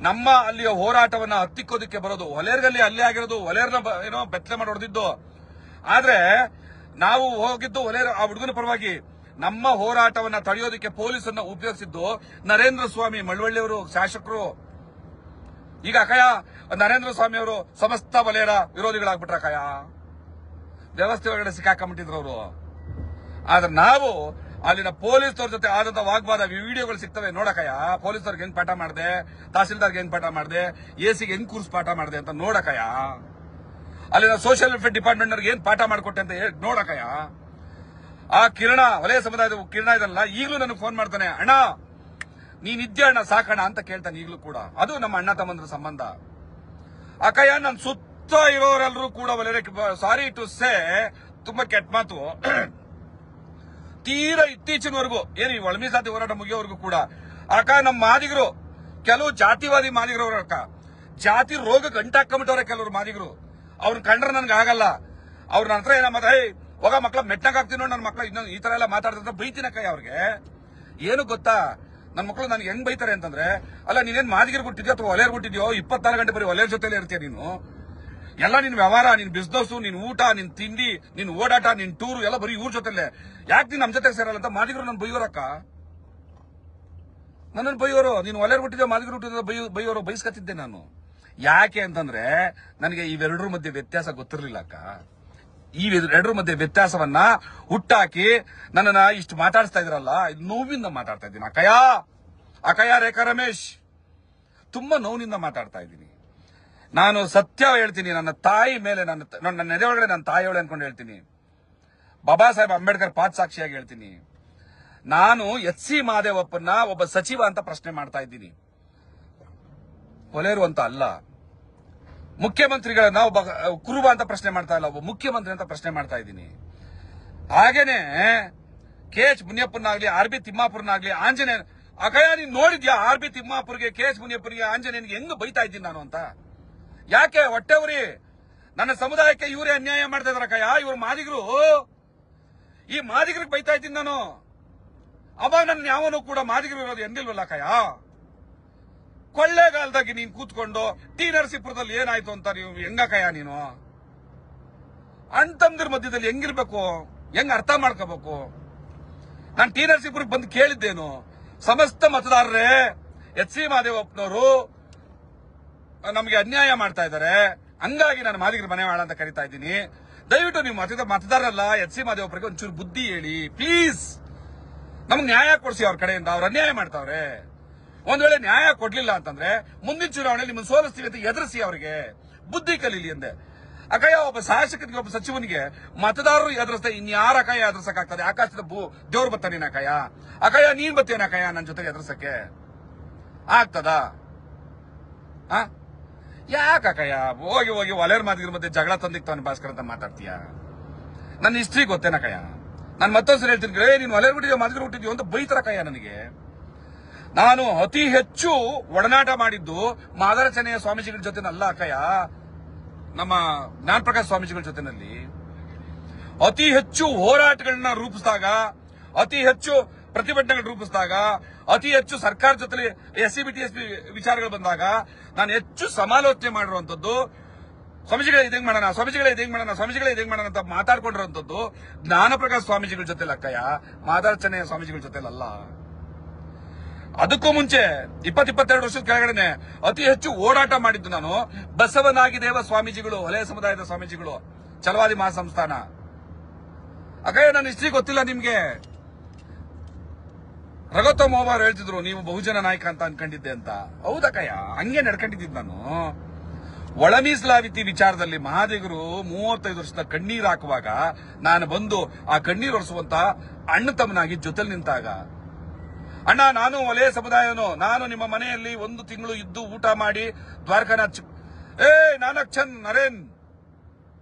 ನಮ್ಮ ಅಲ್ಲಿಯ ಹೋರಾಟವನ್ನ ಹತ್ತಿಕ್ಕೋದಕ್ಕೆ ಬರೋದು, ಹೊಲೇರ್ಗಲ್ಲಿ ಅಲ್ಲೇ ಆಗಿರೋದು, ಹೊಲೇರ್ನ ಏನೋ ಬೆತ್ತಲೆ ಮಾಡಿ ಹೊಡೆದಿದ್ದು. ಆದ್ರೆ, ನಾವು ಹೋಗಿದ್ದು ಹೊಲೇರ್ ಆ ಹುಡುಗನ ಪರವಾಗಿ ನಮ್ಮ ಹೋರಾಟವನ್ನ ತಡೆಯೋದಕ್ಕೆ ಪೊಲೀಸನ್ನ ಉಪಯೋಗಿಸಿದ್ದು ನರೇಂದ್ರ ಸ್ವಾಮಿ ಮಳವಳ್ಳಿಯವರು, ಶಾಸಕರು. ಈಗ ಅಕಯ ನರೇಂದ್ರ ಸ್ವಾಮಿ ಅವರು ಸಮಸ್ತ ವಲಯದ ವಿರೋಧಿಗಳಾಗ್ಬಿಟ್ರ ಕಯ ವ್ಯವಸ್ಥೆ ಒಳಗಡೆ ಸಿಕ್ಕಾಕೊಂಡ್ಬಿಟ್ಟಿದ್ರು ಅವರು. ಆದ್ರೆ ನಾವು ಅಲ್ಲಿನ ಪೊಲೀಸ್ನವ್ರ ಜೊತೆ ಆದಂತ ವಾಗ್ವಾದ ವಿಡಿಯೋಗಳು ಸಿಗ್ತವೆ. ನೋಡಕಯ್ಯ ಪೊಲೀಸರಿಗೆ ಹೆಂಗ್ ಪಾಠ ಮಾಡಿದೆ? ತಹಸೀಲ್ದಾರ್ಗೆ ಹೆಂಗ್ ಪಾಠ ಮಾಡಿದೆ? ಎಸಿಗೆ ಹೆಂಗ್ ಕೂರ್ಸ್ ಪಾಠ ಮಾಡಿದೆ ಅಂತ ನೋಡಕಯ್ಯ ಅಲ್ಲಿನ ಸೋಷಿಯಲ್ ವೆಲ್ಫೇರ್ ಡಿಪಾರ್ಟ್ಮೆಂಟ್ ಅವ್ರಿಗೆ ಏನ್ ಪಾಠ ಮಾಡಿಕೊಟ್ಟೆ ಅಂತ ನೋಡಕಯ್ಯ ಆ ಕಿರಣ, ವಲಯ ಸಮುದಾಯದ ಕಿರಣ ಇದಲ್ಲ, ಈಗಲೂ ನನಗೆ ಫೋನ್ ಮಾಡ್ತಾನೆ, ಅಣ್ಣ ನೀನಿದ್ದೆ ಅಣ್ಣ ಸಾಕಣ್ಣ ಅಂತ ಕೇಳ್ತಾನೆ ಈಗಲೂ ಕೂಡ. ಅದು ನಮ್ಮ ಅಣ್ಣ ತಮ್ಮಂದ್ರ ಸಂಬಂಧ. ಅಕ್ಕಯ್ಯ ನನ್ನ ಸುತ್ತ ಇರೋರೆಲ್ಲರೂ ಕೂಡ ಸಾರಿ ಟು ಸೇ ತುಂಬಾ ಕೆಟ್ಟ ಮಾತು. ತೀರಾ ಇತ್ತೀಚಿನವರೆಗೂ, ಏನು ಈ ಒಳಮೀಸಾತಿ ಹೋರಾಟ ಮುಗಿಯೋವರೆಗೂ ಕೂಡ, ಅಕ್ಕ ನಮ್ಮ ಮಾದಿಗರು, ಕೆಲವು ಜಾತಿವಾದಿ ಮಾದಿಗರು ಅವ್ರ ಅಕ್ಕ. ಜಾತಿ ರೋಗ ಗಂಟಾಕೊಂಬಿಟ್ಟವ್ರೆ ಕೆಲವರು ಮಾದಿಗರು. ಅವ್ರನ್ನ ಕಂಡ್ರೆ ನನ್ಗೆ ಆಗಲ್ಲ. ಅವ್ರ ನಂತರ ಏನ ಏಯ್, ಹೋಗ ಮಕ್ಳ, ಮೆಟ್ನಾಗ ಹಾಕ್ತೀನಿ ನೋಡಿ ನನ್ನ ಮಕ್ಳು, ಇನ್ನೊಂದು ಈ ತರ ಎಲ್ಲ ಮಾತಾಡ್ತಾರೆ ಬೈತೀನಕ್ಕ ಅವ್ರಿಗೆ. ಏನು ಗೊತ್ತಾ? ನನ್ನ ಮಕ್ಕಳು ನನಗೆ ಹೆಂಗ್ ಬೈತಾರೆ ಅಂತಂದ್ರೆ, ಅಲ್ಲ, ನೀನೇನ್ ಮಾದಿಗರು ಬಿಟ್ಟಿದ್ಯೋ ಅಥವಾ ಒಲೆರ್ ಬಿಟ್ಟಿದ್ಯೋ ಇಪ್ಪತ್ನಾಲ್ಕು ಗಂಟೆ ಬರೀ ಒಲೆರ್ ಜೊತೆಲೇ ಇರ್ತೀಯ ನೀನು? ಎಲ್ಲ ನಿನ್ ವ್ಯವಹಾರ, ನಿನ್ ಬಿಸ್ನೆಸ್ ನಿನ್ ಊಟ, ನಿನ್ ತಿಂಡಿ, ನಿನ್ ಓಡಾಟ, ನಿನ್ ಟೂರು ಎಲ್ಲ ಬರೀ ಊರ್ ಜೊತೆಲೆ. ಯಾಕೆ ನೀನ್ ನಮ್ ಜೊತೆ ಸೇರಲ್ಲ ಅಂತ ಮಾದಿಗರು ನನ್ ಬೈಯೋರಕ್ಕ ನನ್ನನ್ನು ಬೈಯೋರು, ನೀನು ಒಲೆ ಹುಟ್ಟಿದ ಮಾದಿಗರು ಹುಟ್ಟಿದ ಬೈ, ಬೈಯೋರು ಬಯಸ್ಕತ್ತಿದ್ದೆ ನಾನು. ಯಾಕೆ ಅಂತಂದ್ರೆ ನನಗೆ ಇವೆರಡರ ಮಧ್ಯೆ ವ್ಯತ್ಯಾಸ ಗೊತ್ತಿರಲಿಲ್ಲ ಅಕ್ಕ. ಈ ಎರಡರ ಮಧ್ಯೆ ವ್ಯತ್ಯಾಸವನ್ನ ಹುಟ್ಟಾಕಿ ನನ್ನನ್ನ ಇಷ್ಟು ಮಾತಾಡಿಸ್ತಾ ಇದ್ರಲ್ಲ, ಇದು ನೋವಿಂದ ಮಾತಾಡ್ತಾ ಇದ್ದೀನಿ. ಅಕಯ ಅಕಯ ರೇಖಾ ರಮೇಶ್! ತುಂಬಾ ನೋವಿನಿಂದ ಮಾತಾಡ್ತಾ ಇದ್ದೀನಿ. ನಾನು ಸತ್ಯ ಹೇಳ್ತೀನಿ, ನನ್ನ ತಾಯಿ ಮೇಲೆ ನನ್ನ ನನ್ನ ನೆರೆಯೊಳಗಡೆ ನನ್ನ ತಾಯಿಯವಳೆ ಅನ್ಕೊಂಡು ಹೇಳ್ತೀನಿ. ಬಾಬಾ ಸಾಹೇಬ್ ಅಂಬೇಡ್ಕರ್ ಪಾತ್ ಸಾಕ್ಷಿಯಾಗಿ ಹೇಳ್ತೀನಿ. ನಾನು ಎಚ್ ಸಿ ಮಾದೇವಪ್ಪನ್ನ ಒಬ್ಬ ಸಚಿವ ಅಂತ ಪ್ರಶ್ನೆ ಮಾಡ್ತಾ ಇದ್ದೀನಿ. ಕೊಲೆರು ಅಂತ ಅಲ್ಲ. ಮುಖ್ಯಮಂತ್ರಿಗಳನ್ನ ಒಬ್ಬ ಕುರುಬ ಅಂತ ಪ್ರಶ್ನೆ ಮಾಡ್ತಾ ಇಲ್ಲ, ಒಬ್ಬ ಮುಖ್ಯಮಂತ್ರಿ ಅಂತ ಪ್ರಶ್ನೆ ಮಾಡ್ತಾ ಇದ್ದೀನಿ. ಹಾಗೇನೆ, ಕೆ ಎಚ್ ಮುನಿಯಪ್ಪನಾಗ್ಲಿ ಆರ್ ಬಿ ತಿಮ್ಮಾಪುರನಾಗ್ಲಿ, ಆಂಜನೇಯ ಅಕಯ್ಯ ನೀನ್ ನೋಡಿದ್ಯಾ, ಆರ್ ಬಿ ತಿಮ್ಮಾಪುರ್ಗೆ ಕೆ ಎಚ್ ಮುನಿಯಪ್ಪನಿಗೆ, ಆಂಜನೇಯನ್ಗೆ ಹೆಂಗ್ ಬೈತಾ ಇದ್ದೀನಿ ನಾನು ಅಂತ? ಯಾಕೆ ಹೊಟ್ಟೆವ್ರಿ ನನ್ನ ಸಮುದಾಯಕ್ಕೆ ಇವರೇ ಅನ್ಯಾಯ ಮಾಡ್ತಾ ಇದಾರ ಕಯ್ಯ ಇವ್ರ ಮಾದಿಗರು, ಈ ಮಾದಿಗರಿಗೆ ಬೈತಾ ಇದ್ದೀನಿ ನಾನು. ಅವಾಗ ನನ್ನ ಯಾವನು ಕೂಡ ಮಾದಿಗರು ಇರೋದು ಎಂದಿಲ್ವಲ್ಲ ಕಯ್ಯ ಕೊಳ್ಳೇಗಾಲದಾಗಿ ನೀನ್ ಕೂತ್ಕೊಂಡು ಟಿ ನರಸೀಪುರದಲ್ಲಿ ಏನಾಯ್ತು ಅಂತ ನೀವು ಹೆಂಗಕಯ್ಯ ನೀನು? ಅಣ್ತಂದಿರ ಮಧ್ಯದಲ್ಲಿ ಹೆಂಗಿರ್ಬೇಕು? ಹೆಂಗ್ ಅರ್ಥ ಮಾಡ್ಕೋಬೇಕು? ನಾನು ಟಿ ನರಸೀಪುರಕ್ಕೆ ಬಂದು ಕೇಳಿದ್ದೇನು. ಸಮಸ್ತ ಮತದಾರರೇ, ಎಚ್ ಸಿ ಮಾದೇವಪ್ಪನವರು ನಮಗೆ ಅನ್ಯಾಯ ಮಾಡ್ತಾ ಇದ್ದಾರೆ. ಹಂಗಾಗಿ ನಾನು ಮಾದಿಗರ ಮನೆ ಮಾಡ ಅಂತ ಕರಿತಾ ಇದ್ದೀನಿ. ದಯವಿಟ್ಟು ನೀವು ಮತದ, ಮತದಾರರಲ್ಲ, ಎಚ್ ಸಿ ಮಾದೇವಪ್ಪರಿಗೆ ಒಂಚೂರು ಬುದ್ಧಿ ಹೇಳಿ. ಪ್ಲೀಸ್! ನಮ್ಗೆ ನ್ಯಾಯ ಕೊಡಿಸಿ ಅವ್ರ ಕಡೆಯಿಂದ, ಅವ್ರು ಅನ್ಯಾಯ ಮಾಡ್ತಾವ್ರೆ. ಒಂದ್ ವೇಳೆ ನ್ಯಾಯ ಕೊಡ್ಲಿಲ್ಲ ಅಂತಂದ್ರೆ, ಮುಂದಿನ ಚುನಾವಣೆಯಲ್ಲಿ ನಿಮ್ಮನ್ನು ಸೋಲಿಸ್ತೀವಿ ಅಂತ ಎದುರಿಸಿ ಅವರಿಗೆ. ಬುದ್ಧಿ ಕಲೀಲಿ ಅಂದೆ. ಅಕಯ್ಯ ಒಬ್ಬ ಶಾಸಕನಿಗೆ, ಒಬ್ಬ ಸಚಿವನಿಗೆ ಮತದಾರರು ಎದುರಿಸ್ತಾ ಇನ್ಯಾರ ಅಕಯ್ಯ ಎದುರಿಸಕ್ಕಾಗ್ತದೆ? ಆಕಾಶದ ಭೂ, ದೇವ್ರು ನೀನ್ ಅಕಯ್ಯ ಅಕಯ್ಯ ನೀನ್ ಬತ್ತೇನ ಅಕಯ್ಯ ನನ್ನ ಜೊತೆಗೆ ಎದುರ್ಸಕ್ಕೆ? ಆಗ್ತದಾ? ಯಾಕಯ್ಯ ಹೋಗಿ ಹೋಗಿ ಒಲೆಯರ್ ಮಾದಿಗರ ಮತ್ತೆ ಜಗಳ ತಂದಿಕ್ತಾವನ್ ಭಾಸ್ಕರ್ ಅಂತ ಮಾತಾಡ್ತೀಯ? ನನ್ನ ಹಿಸ್ಟ್ರಿ ಗೊತ್ತೇನಕಯ್ಯ ನಾನು ಮತ್ತೊಂದ್ಸರಿ ಹೇಳ್ತೀನಿ ಏ, ನೀನು ಒಲೆಯರ್ ಬಿಟ್ಟಿದ್ಯೋ ಮಾದಿಗರು ಹುಟ್ಟಿದ್ಯೋ ಅಂತ ಬೈತಾರಕಯ್ಯ ನನಗೆ. ನಾನು ಅತಿ ಹೆಚ್ಚು ಒಡನಾಟ ಮಾಡಿದ್ದು ಮಾದರಚನೆಯ ಸ್ವಾಮೀಜಿಗಳ ಜೊತೆನಲ್ಲ ಅಕ್ಕಯ್ಯ. ನಮ್ಮ ಜ್ಞಾನ ಪ್ರಕಾಶ್ ಸ್ವಾಮೀಜಿಗಳ ಜೊತೆನಲ್ಲಿ. ಅತಿ ಹೆಚ್ಚು ಹೋರಾಟಗಳನ್ನ ರೂಪಿಸಿದಾಗ, ಅತಿ ಹೆಚ್ಚು ಪ್ರತಿಭಟನೆಗಳು ರೂಪಿಸಿದಾಗ, ಅತಿ ಹೆಚ್ಚು ಸರ್ಕಾರ ಜೊತೆ S C B T S P ವಿಚಾರಗಳು ಬಂದಾಗ, ನಾನು ಹೆಚ್ಚು ಸಮಾಲೋಚನೆ ಮಾಡಿರುವಂತದ್ದು ಸ್ವಾಮೀಜಿಗಳ ಇದಂಗ್ ಮಾಡೋಣ, ಸ್ವಾಮೀಜಿಗಳ ಇದಂಗ್ ಮಾಡೋಣ, ಸ್ವಾಮೀಜಿಗಳ ಇದಂಗ್ ಮಾಡೋಣ ಅಂತ ಮಾತಾಡ್ಕೊಂಡಿರುವಂತದ್ದು ಜ್ಞಾನಪ್ರಕಾಶ್ ಸ್ವಾಮೀಜಿಗಳ ಜೊತೆ ಅಕ್ಕಯ್ಯ ಮಾದಾರ್ಚನೆಯ ಸ್ವಾಮೀಜಿಗಳ ಜೊತೆಲಲ್ಲ. ಅದಕ್ಕೂ ಮುಂಚೆ ಇಪ್ಪತ್ ಇಪ್ಪತ್ತೆರಡು ವರ್ಷದ ಕೆಳಗಡೆನೆ, ಅತಿ ಹೆಚ್ಚು ಓಡಾಟ ಮಾಡಿದ್ದು ನಾನು ಬಸವನಾಗಿ ದೇವ ಸ್ವಾಮೀಜಿಗಳು ಹೊಲೆಯ ಸಮುದಾಯದ ಸ್ವಾಮೀಜಿಗಳು ಚಲವಾದಿ ಮಹಾಸಂಸ್ಥಾನ. ಅಕ್ಕಯ್ಯ, ನನ್ನ ಹಿಸ್ಟ್ರಿ ಗೊತ್ತಿಲ್ಲ ನಿಮ್ಗೆ. ರಘೋತ್ತ ಮೋಬಾರ್ ಹೇಳ್ತಿದ್ರು, ನೀವು ಬಹುಜನ ನಾಯಕ ಅಂತ ಅನ್ಕೊಂಡಿದ್ದೆ ಅಂತ. ಹೌದಕ್ಕಯ್ಯ ಹಂಗೆ ನಡ್ಕೊಂಡಿದ್ದಿದ್ ನಾನು. ಒಳ ಮೀಸಲಾತಿ ವಿಚಾರದಲ್ಲಿ ಮಹಾದೇವರು ಮೂವತ್ತೈದು ವರ್ಷದ ಕಣ್ಣೀರ್ ಹಾಕುವಾಗ ನಾನು ಬಂದು ಆ ಕಣ್ಣೀರ್ ಒರೆಸುವಂತ ಅಣ್ಣ ತಮ್ಮನಾಗಿ ಜೊತೆಲಿ ನಿಂತಾಗ. ಅಣ್ಣ, ನಾನು ಒಲೆ ಸಮುದಾಯನು? ನಾನು ನಿಮ್ಮ ಮನೆಯಲ್ಲಿ ಒಂದು ತಿಂಗಳು ಇದ್ದು ಊಟ ಮಾಡಿ ದ್ವಾರಕಾನಾಥ್ ಏ, ನಾನಕ್ ಚಂದ್ ನರೇನ್,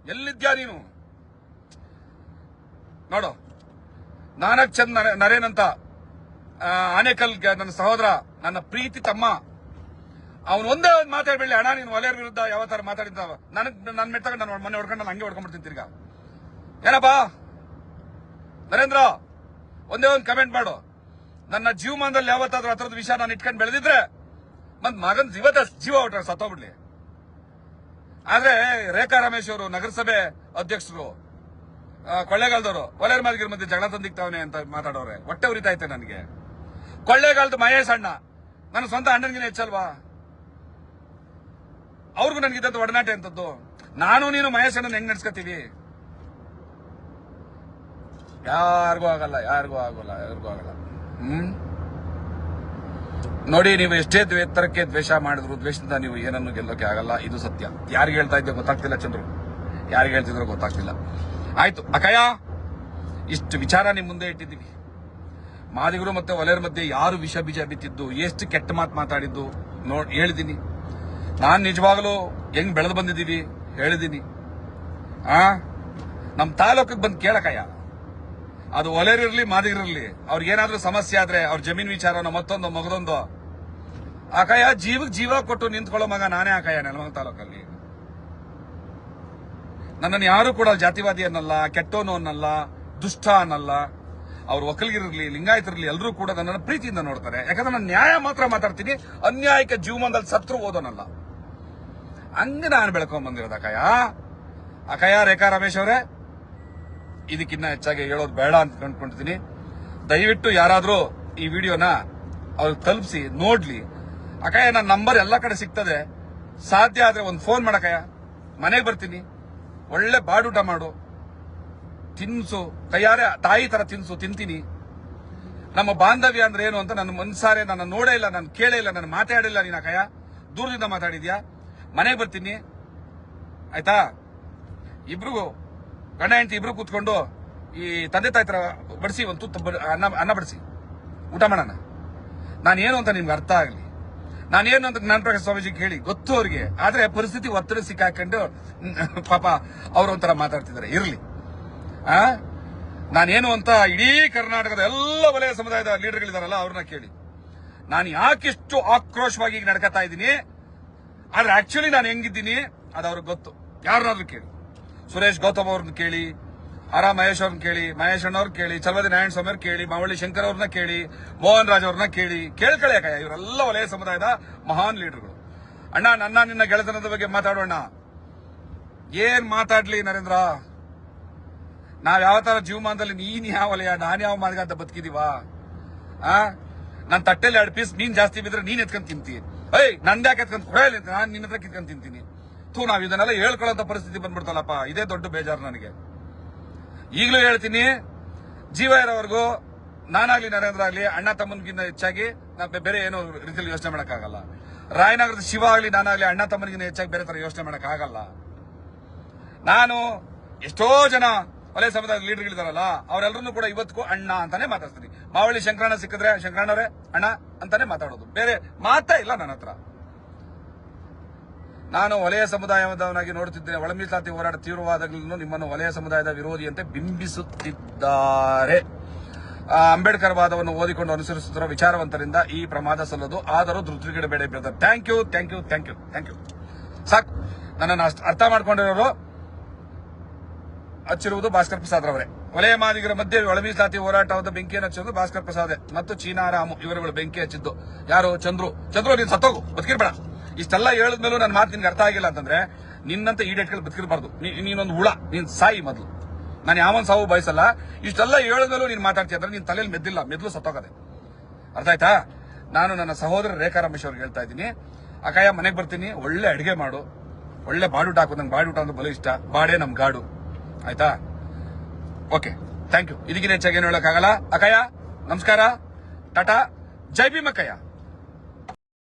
ಎಲ್ಲಿದ್ಯಾ ನೀನು? ನೋಡು, ನಾನಕ್ ಚಂದ್ ನರೆ- ನರೇನ್ ಅಂತ ಆನೇಕಲ್ ನನ್ನ ಸಹೋದರ, ನನ್ನ ಪ್ರೀತಿ ತಮ್ಮ. ಅವನು ಒಂದೇ ಒಂದು ಮಾತಾಡ್ಬೇಡಿ ಅಣ್ಣ, ನೀನು ವಲಯರ ವಿರುದ್ಧ ಯಾವ ತರ ಮಾತಾಡಿದ್ದ? ನನಗೆ ನನ್ನ ಮೆಟ್ಟ ತಗೊಂಡು ನಾನು ಮನೆ ಹೊಡ್ಕೊಂಡು ನಾನು ಹಂಗೆ ಹೊಡ್ಕೊಂಡ್ಬಿಡ್ತೀನಿ ತಿರ್ಗ. ಏನಪ್ಪ? ನರೇಂದ್ರ, ಒಂದೇ ಒಂದು ಕಮೆಂಟ್ ಮಾಡು. ನನ್ನ ಜೀವಮಾನದಲ್ಲಿ ಯಾವತ್ತಾದ್ರೂ ಆ ಥರದ ವಿಷಯ ನಾನು ಇಟ್ಕೊಂಡು ಬೆಳೆದಿದ್ರೆ ಮತ್ ಮಗನ್ ಜೀವದ ಜೀವ ಹೊಟ್ಟ ಸತ್ತೋಗ್ಬಿಡ್ಲಿ. ಆದ್ರೆ ರೇಖಾ ರಮೇಶ್ ಅವರು, ನಗರಸಭೆ ಅಧ್ಯಕ್ಷರು ಕೊಳ್ಳೇಗಾಲದವರು ವಲಯರ್ ಮಾದಿಗರ ಮಧ್ಯೆ ಜಗಳ ತಂದಿಕ್ತಾವನೆ ಅಂತ ಮಾತಾಡೋರೆ. ಹೊಟ್ಟೆ ಉರಿತೈತೆ ನನಗೆ. ಕೊಳ್ಳೇಗಾಲದ ಮಹೇಶ್ ಅಣ್ಣ. ನನ್ನ ಸ್ವಂತ ಅಣ್ಣನಿಗಿನ ಹೆಚ್ಚಲ್ವಾ? ಅವ್ರಿಗೂ ನನಗಿದ್ದಂತ ಒಡನಾಟ ಎಂತದ್ದು? ನಾನು ನೀನು ಮಹೇಶ್ ಅಣ್ಣನ ಹೆಂಗ್ ನಡ್ಸ್ಕೊತೀವಿ ಯಾರಿಗೂ ಆಗಲ್ಲ, ಯಾರಿಗೂ ಆಗೋಲ್ಲ, ಯಾರಿಗೂ ಆಗಲ್ಲ. ಹ್ಮ್? ನೋಡಿ, ನೀವು ಎಷ್ಟೇ ದ್ವೇತರಕ್ಕೆ ದ್ವೇಷ ಮಾಡಿದ್ರು, ದ್ವೇಷದಿಂದ ನೀವು ಏನನ್ನು ಗೆಲ್ಲೋಕೆ ಆಗಲ್ಲ, ಇದು ಸತ್ಯ. ಯಾರಿಗೆ ಹೇಳ್ತಾ ಇದ್ದೆ ಗೊತ್ತಾಗ್ತಿಲ್ಲ ಚಂದ್ರು. ಯಾರಿಗೆ ಹೇಳ್ತಿದ್ರು ಗೊತ್ತಾಗ್ತಿಲ್ಲ. ಆಯ್ತು ಅಕಯ ಇಷ್ಟು ವಿಚಾರ ನಿಮ್ ಮುಂದೆ ಇಟ್ಟಿದ್ದೀವಿ. ಮಾದಿಗರು ಮತ್ತೆ ವಲಯರ ಮಧ್ಯೆ ಯಾರು ವಿಷ ಬೀಜ ಬಿತ್ತಿದ್ದು, ಎಷ್ಟು ಕೆಟ್ಟ ಮಾತು ಮಾತಾಡಿದ್ದು ನೋಡ್ ಹೇಳಿದ್ದೀನಿ ನಾನ್ ನಿಜವಾಗಲೂ ಹೆಂಗ್ ಬೆಳೆದು ಬಂದಿದ್ದೀವಿ ಹೇಳಿದ್ದೀನಿ ಆ? ನಮ್ ತಾಲೂಕಿಗೆ ಬಂದು ಕೇಳಕಯ್ಯ ಅದು ಒಲೆರಿರ್ಲಿ ಮಾದಿಗರಿರ್ಲಿ ಅವ್ರಿಗೆ ಏನಾದ್ರೂ ಸಮಸ್ಯೆ ಆದ್ರೆ ಅವ್ರ ಜಮೀನ್ ವಿಚಾರನೋ, ಮತ್ತೊಂದು, ಮಗದೊಂದು. ಆಕಯ್ಯ ಜೀವಕ್ ಜೀವ ಕೊಟ್ಟು ನಿಂತ್ಕೊಳ್ಳೋ ಮಗ ನಾನೇ ಆಕಯ್ಯ ನೆಲಮಂಗ ತಾಲೂಕಲ್ಲಿ. ನನ್ನನ್ನು ಯಾರು ಕೂಡ ಜಾತಿವಾದಿ ಅನ್ನಲ್ಲ ಕೆಟ್ಟೋನು ಅನ್ನಲ್ಲ, ದುಷ್ಟ ಅನ್ನಲ್ಲ. ಅವ್ರು ಒಕ್ಕಲಿಗಿರಲಿ ಲಿಂಗಾಯತರಿರ್ಲಿ ಎಲ್ಲರೂ ಕೂಡ ನನ್ನನ್ನು ಪ್ರೀತಿಯಿಂದ ನೋಡ್ತಾರೆ. ಯಾಕಂದ್ರೆ ನಾನು ನ್ಯಾಯ ಮಾತ್ರ ಮಾತಾಡ್ತೀನಿ, ಅನ್ಯಾಯಕ್ಕೆ ಜೀವಮಾನದಲ್ಲಿ ಸತ್ರು ಓದೋನಲ್ಲ. ಹಂಗೆ ನಾನು ಬೆಳ್ಕೊಂಡ್ ಬಂದಿರೋದು ಅಕಯ್ಯ. ಅಕಯ್ಯ, ರೇಖಾ ರಮೇಶ್ ಅವರೇ, ಇದಕ್ಕಿನ್ನ ಹೆಚ್ಚಾಗಿ ಹೇಳೋದು ಬೇಡ ಅಂತ ಕಂಡ್ಕೊಂಡಿದ್ದೀನಿ ದಯವಿಟ್ಟು ಯಾರಾದರೂ ಈ ವಿಡಿಯೋನ ಅವ್ರಿಗೆ ತಲುಪಿಸಿ, ನೋಡ್ಲಿ. ಅಕಯ್ಯ, ನನ್ನ ನಂಬರ್ ಎಲ್ಲ ಕಡೆ ಸಿಗ್ತದೆ. ಸಾಧ್ಯ ಆದ್ರೆ ಒಂದು ಫೋನ್ ಮಾಡಕಯ್ಯ ಮನೆಗೆ ಬರ್ತೀನಿ. ಒಳ್ಳೆ ಬಾಡೂಟ ಮಾಡು. ತಿನ್ಸು ಕೈಯಾರೆ ತಾಯಿ ತರ ತಿನ್ಸು, ತಿಂತೀನಿ. ನಮ್ಮ ಬಾಂಧವ್ಯ ಅಂದ್ರೆ ಏನು ಅಂತ ನನ್ನ ಮನ್ಸಾರೆ, ನನ್ನ ನೋಡೇ ಇಲ್ಲ, ನಾನು ಕೇಳೇ ಇಲ್ಲ, ನಾನು ಮಾತಾಡಿಲ್ಲ ನೀನ ಕಯ. ದೂರದಿಂದ ಮಾತಾಡಿದ್ಯಾ? ಮನೆಗೆ ಬರ್ತೀನಿ. ಆಯ್ತಾ? ಇಬ್ರಿಗೂ, ಗಂಡ, ಹೆಂಡತಿ ಇಬ್ರು ಕೂತ್ಕೊಂಡು ಈ ತಂದೆ ತಾಯಿ ತರ ಬಡಿಸಿ, ಒಂದು ಅನ್ನ ಅನ್ನ ಬಡಿಸಿ. ಊಟ ಮಾಡೋಣ. ನಾನೇನು ಅಂತ ನಿಮ್ಗೆ ಅರ್ಥ ಆಗಲಿ. ನಾನೇನು ಅಂತ ಜ್ಞಾನ ಪ್ರಕಾಶ್ ಸ್ವಾಮೀಜಿಗೆ ಹೇಳಿ ಗೊತ್ತು ಅವ್ರಿಗೆ. ಆದ್ರೆ ಪರಿಸ್ಥಿತಿ ಒತ್ತಡ ಸಿಕ್ಕಾಕೊಂಡು, ಪಾಪ ಅವ್ರು ಒಂಥರ ಮಾತಾಡ್ತಿದ್ದಾರೆ. ಇರ್ಲಿ. ನಾನೇನು ಅಂತ ಇಡೀ ಕರ್ನಾಟಕದ ಎಲ್ಲ ವಲಯ ಸಮುದಾಯದ ಲೀಡರ್ಗಳಿದಾರಲ್ಲ, ಅವ್ರನ್ನ ಕೇಳಿ. ನಾನು ಯಾಕಿಷ್ಟು ಆಕ್ರೋಶವಾಗಿ ನಡ್ಕತಾ ಇದ್ದೀನಿ, ಆದ್ರೆ ಆಕ್ಚುಲಿ ನಾನು ಹೆಂಗಿದ್ದೀನಿ ಅದು ಅವ್ರಿಗೆ ಗೊತ್ತು. ಯಾರನ್ನಾದ್ರೂ ಕೇಳಿ. ಸುರೇಶ್ ಗೌತಮ್ ಅವ್ರನ್ನ ಕೇಳಿ, ಆರ ಮಹೇಶ್ ಅವ್ರನ್ನ ಕೇಳಿ, ಮಹೇಶ್ ಅಣ್ಣವ್ರನ್ನ ಕೇಳಿ ಚಲವದಿ ನಾರಾಯಣ ಸ್ವಾಮಿ ಅವ್ರು ಕೇಳಿ, ಮಾವಳ್ಳಿ ಶಂಕರ್ ಅವ್ರನ್ನ ಕೇಳಿ, ಮೋಹನ್ ರಾಜ್ ಅವ್ರನ್ನ ಕೇಳಿ, ಕೇಳ್ಕೊಳ್ಳಿ ಯಾಕಯ್ಯ, ಇವರೆಲ್ಲ ವಲಯ ಸಮುದಾಯದ ಮಹಾನ್ ಲೀಡರ್ಗಳು. ಅಣ್ಣ, ನನ್ನ ನಿನ್ನ ಗೆಳೆತನದ ಬಗ್ಗೆ ಮಾತಾಡೋಣ ಏನ್ ಮಾತಾಡ್ಲಿ ನರೇಂದ್ರ? ನಾವ್ ಯಾವ ತರ ಜೀವಮಾನದಲ್ಲಿ ನೀನ್ ಯಾವ ವಲಯ, ನಾನ್ ಯಾವ ಮಾರ್ಗ ಅಂತ ಬದುಕಿದೀವ? ಆ? ನನ್ ತಟ್ಟೆಲಿ ಎರಡು ಪೀಸ್ ಮೀನ್ ಜಾಸ್ತಿ ಬಿದ್ರೆ ನೀನ್ ಎತ್ಕೊಂಡ್ ತಿಂತಿ. ಏಯ್ ನಂದ್ ಯಾಕೆ ಎತ್ಕೊಂಡ್ ಕೊಡಲಿ ನಾನ್ ನಿನ್ನ ಹತ್ರ ಕಿತ್ಕೊಂಡ್ ತಿಂತೀನಿ. ತೂ ನಾವ್ ಇದನ್ನೆಲ್ಲ ಹೇಳ್ಕೊಳ್ಳೋ ಪರಿಸ್ಥಿತಿ ಬಂದ್ಬಿಡ್ತಲ್ಲಪ್ಪ. ಇದೇ ದೊಡ್ಡ ಬೇಜಾರು ನನಗೆ. ಈಗಲೂ ಹೇಳ್ತೀನಿ, ಜೀವ ಇರೋವರೆಗೂ, ನಾನಾಗ್ಲಿ ನರೇಂದ್ರ ಆಗ್ಲಿ, ಅಣ್ಣ ತಮ್ಮನಿಗಿಂತ ಹೆಚ್ಚಾಗಿ ನಾ ಬೇರೆ ಏನೋ ರೀತಿಯಲ್ಲಿ ಯೋಚನೆ ಮಾಡೋಕ್ಕಾಗಲ್ಲ. ರಾಯನಗರದ ಶಿವ ಆಗ್ಲಿ ನಾನಾಗ್ಲಿ ಅಣ್ಣ ತಮ್ಮನಿಗಿಂತ ಹೆಚ್ಚಾಗಿ ಬೇರೆ ತರ ಯೋಚನೆ ಮಾಡೋಕ್ಕಾಗಲ್ಲ. ನಾನು ಎಷ್ಟೋ ಜನ ವಲಯ ಸಮುದಾಯದ ಲೀಡರ್ಗಳಿದಾರಲ್ಲ ಅವರೆಲ್ಲರನ್ನೂ ಕೂಡ ಇವತ್ತಿಗೂ ಅಣ್ಣ ಅಂತಾನೆ ಮಾತಾಡ್ತೀನಿ ಮಾವಳಿ ಶಂಕರಣ್ಣ ಸಿಕ್ಕಿದ್ರೆ ಶಂಕರಣ್ಣವರೇ ಅಣ್ಣ ಅಂತಾನೆ ಮಾತಾಡೋದು. ಬೇರೆ ಮಾತೇ ಇಲ್ಲ ನನ್ನ ಹತ್ರ. ನಾನು ವಲಯ ಸಮುದಾಯದವನಾಗಿ ನೋಡುತ್ತಿದ್ದೇನೆ. ಒಳ ಹೋರಾಟ ತೀವ್ರವಾದಗಳನ್ನು ನಿಮ್ಮನ್ನು ವಲಯ ಸಮುದಾಯದ ವಿರೋಧಿಯಂತೆ ಬಿಂಬಿಸುತ್ತಿದ್ದಾರೆ. ಅಂಬೇಡ್ಕರ್ ವಾದವನ್ನು ಓದಿಕೊಂಡು ಅನುಸರಿಸುತ್ತಿರುವ ವಿಚಾರವಂತರಿಂದ ಈ ಪ್ರಮಾದ ಸಲ್ಲದು. ಆದರೂ ಧೃತಿಗಿಡಬೇಡ thank you thank you thank you thank you. ಸಾಕು. ನನ್ನನ್ನು ಅರ್ಥ ಮಾಡ್ಕೊಂಡಿರೋರು ಹಚ್ಚಿರುವುದು ಭಾಸ್ಕರ್ ಪ್ರಸಾದ್ ರವರೇ. ವಲಯ ಮಾದಿಗರ ಮಧ್ಯೆ ಒಳ ಮೀಸಲಾತಿ ಹೋರಾಟವಾದ ಬೆಂಕಿಯನ್ನು ಹಚ್ಚಿರುವುದು ಭಾಸ್ಕರ್ ಪ್ರಸಾದ್. ಮತ್ತು ಚೀನಾರಾಮು ಇವರುಗಳು ಬೆಂಕಿ ಹಚ್ಚಿದ್ದು. ಯಾರು? ಚಂದ್ರು. ಚಂದ್ರು, ನೀನು ಸತ್ತೋಗು. ಬದುಕಿರ್ಬೇಡ. ಇಷ್ಟೆಲ್ಲ ಹೇಳಿದ್ಮೇಲೂ ನನ್ನ ಮಾತು ನಿನ್ಗೆ ಅರ್ಥ ಆಗಿಲ್ಲ ಅಂತಂದ್ರೆ ನಿನ್ನಂತ ಈಡೇಟ್ಗಳು ಬದುಕಿರ್ಬಾರ್ದು. ನೀನೊಂದು ಹುಳ. ನೀನ್ ಸಾಯಿ ಮೊದಲು. ನಾನು ಯಾವನ್ ಸಾವು ಬಯಸಲ್ಲ. ಇಷ್ಟೆಲ್ಲ ಹೇಳಿದ್ಮೇಲೂ ನೀನ್ ಮಾತಾಡ್ತೀಯ ಅಂದ್ರೆ ನಿನ್ ತಲೆಯಲ್ಲಿ ಮೆದ್ದಿಲ್ಲ. ಮೆದ್ಲು ಸತ್ತೋಗದೆ. ಅರ್ಥ ಆಯ್ತಾ? ನಾನು ನನ್ನ ಸಹೋದರ ರೇಖಾ ರಮೇಶ್ ಅವ್ರಿಗೆ ಹೇಳ್ತಾ ಇದ್ದೀನಿ. ಅಕಾಯ ಮನೆಗೆ ಬರ್ತೀನಿ. ಒಳ್ಳೆ ಅಡಿಗೆ ಮಾಡು. ಒಳ್ಳೆ ಬಾಡೂಟ ಹಾಕು. ನಂಗೆ ಬಾಡೂಟ ಅಂದ್ರೆ ಬಲು ಇಷ್ಟ. ಬಾಡೆ ನಮ್ ಗಾಡು. ಆಯ್ತಾ? ಓಕೆ ಥ್ಯಾಂಕ್ ಯು ಇದಕ್ಕಿಂತ ಹೆಚ್ಚಾಗಿ ಏನು ಹೇಳಕ್ಕಾಗಲ್ಲ. ಅಕಯ್ಯ ನಮಸ್ಕಾರ. ಟಾಟಾ ಜೈ ಭೀಮ್ ಅಕ್ಕಯ್ಯ